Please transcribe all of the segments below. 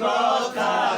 Кока.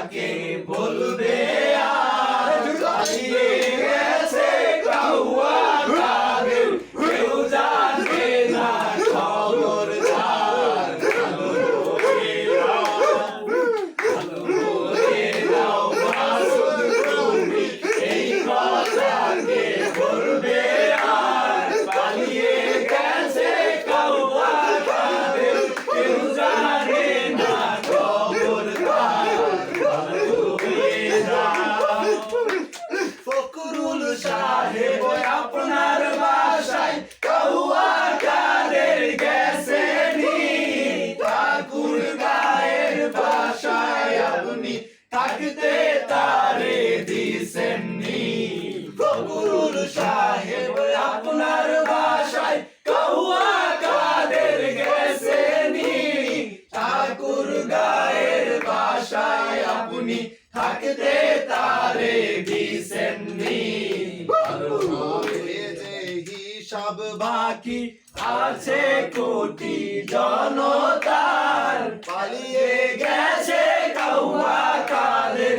ফকরুল সাহেব আপনার বাসায় কাউয়া কাদের গেছে ঠাকুর গায়ের বাসায় আপনি থাকতে তারে হিসাব বাকি আছে কোটি জনতার। পালিয়ে গেছে কাউয়া কালের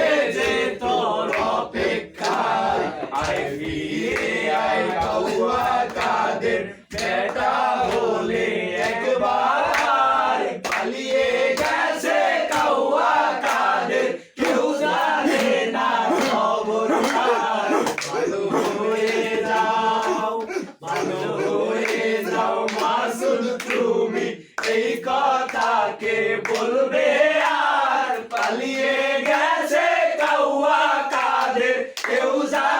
রাসুল তুমি এই কথাকে বলবে আর পালিয়ে গেছে কাউয়া কাদের কেউ যায়